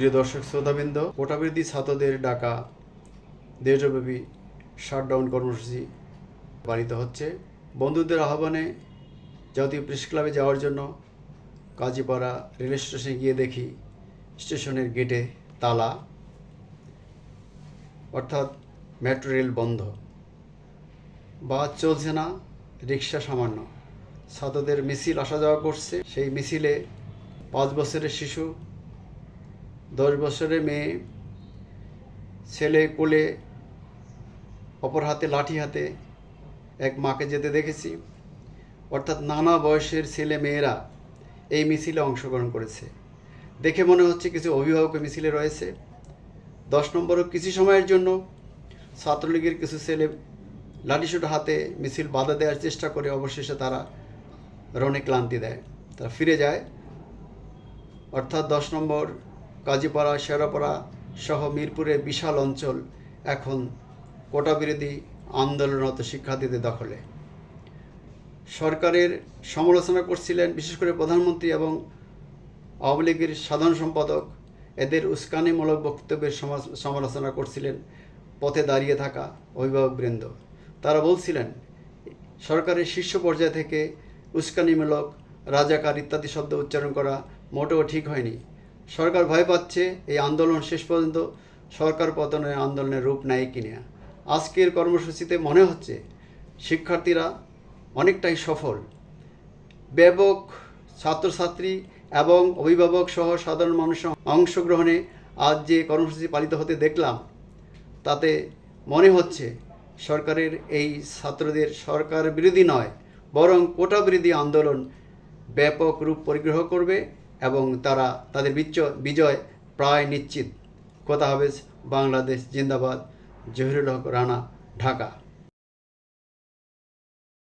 প্রিয় দর্শক, শ্রোতাবৃন্দ কোটাবৃদ্ধি ছাত্রদের ডাকা দেশব্যাপী শাটডাউন কর্মসূচি পালিত হচ্ছে। বন্ধুদের আহ্বানে জাতীয় প্রেস ক্লাবে যাওয়ার জন্য কাজীপাড়া রেল স্টেশনে গিয়ে দেখি স্টেশনের গেটে তালা, অর্থাৎ মেট্রো রেল বন্ধ। বাস চলছে না, রিক্সা সামান্য। ছাত্রদের মিছিল আসা যাওয়া করছে। সেই মিছিলে পাঁচ বছরের শিশু দশ বছরের মেয়ে, ছেলে কোলে, অপর হাতে লাঠি হাতে এক মাকে যেতে দেখেছি। অর্থাৎ নানা বয়সের ছেলে মেয়েরা এই মিছিলে অংশগ্রহণ করেছে। দেখে মনে হচ্ছে কিছু অভিভাবক মিছিলে রয়েছে। দশ নম্বরও কিছু সময়ের জন্য ছাত্রলীগের কিছু ছেলে লাঠিসুট হাতে মিছিল বাধা দেওয়ার চেষ্টা করে, অবশেষে তারা রনে ক্লান্তি দেয়, তারা ফিরে যায়। অর্থাৎ দশ নম্বর কাজীপাড়া, শেরাপাড়া সহ মিরপুরের বিশাল অঞ্চল এখন কোটা বিরোধী আন্দোলনরত শিক্ষার্থীদের দখলে। সরকারের সমালোচনা করছিলেন বিশেষ করে প্রধানমন্ত্রী এবং আওয়ামী লীগের সাধারণ সম্পাদক। এদের উস্কানিমূলক বক্তব্যের সমালোচনা করছিলেন পথে দাঁড়িয়ে থাকা অভিভাবকবৃন্দ তারা বলছিলেন, সরকারের শীর্ষ পর্যায় থেকে উস্কানিমূলক, রাজাকার ইত্যাদি শব্দ উচ্চারণ করা মোটেও ঠিক হয়নি। সরকার ভয় পাচ্ছে এই আন্দোলন শেষ পর্যন্ত সরকার পতনের আন্দোলনের রূপ নেয় কিনা আজকের কর্মসূচিতে মনে হচ্ছে শিক্ষার্থীরা অনেকটাই সফল। ব্যাপক ছাত্রছাত্রী এবং অভিভাবক সহ সাধারণ মানুষের অংশগ্রহণে আজ যে কর্মসূচি পালিত হতে দেখলাম, তাতে মনে হচ্ছে সরকারের এই ছাত্রদের সরকার বিরোধী নয়, বরং কোটা বিরোধী আন্দোলন ব্যাপক রূপ পরিগ্রহ করবে। এবং তারা তাদের বিজয় প্রায় নিশ্চিত। কথা হবে বাংলাদেশ জিন্দাবাদ জহিরুল হক রানা ঢাকা।